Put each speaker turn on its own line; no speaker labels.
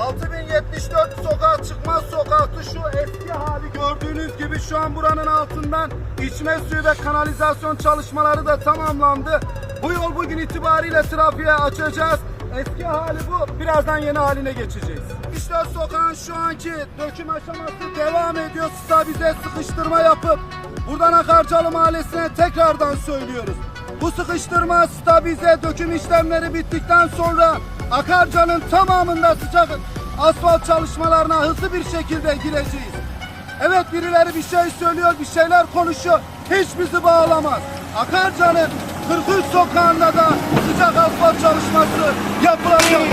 6074 sokağa çıkmaz sokaktı şu eski hali gördüğünüz gibi şu an buranın altından içme suyu ve kanalizasyon çalışmaları da tamamlandı. Bu yol bugün itibariyle trafiğe açacağız. Eski hali bu. Birazdan yeni haline geçeceğiz. İşte sokağın şu anki döküm aşaması devam ediyor. Stabilize sıkıştırma yapıp buradan Akarcalı Mahallesi'ne tekrardan söylüyoruz. Bu sıkıştırma, stabilize, döküm işlemleri bittikten sonra Akarca'nın tamamında sıcak asfalt çalışmalarına hızlı bir şekilde gireceğiz. Evet birileri bir şey söylüyor, bir şeyler konuşuyor. Hiç bizi bağlamaz. Akarca'nın 43 sokağında da sıcak asfalt çalışması yapılacak.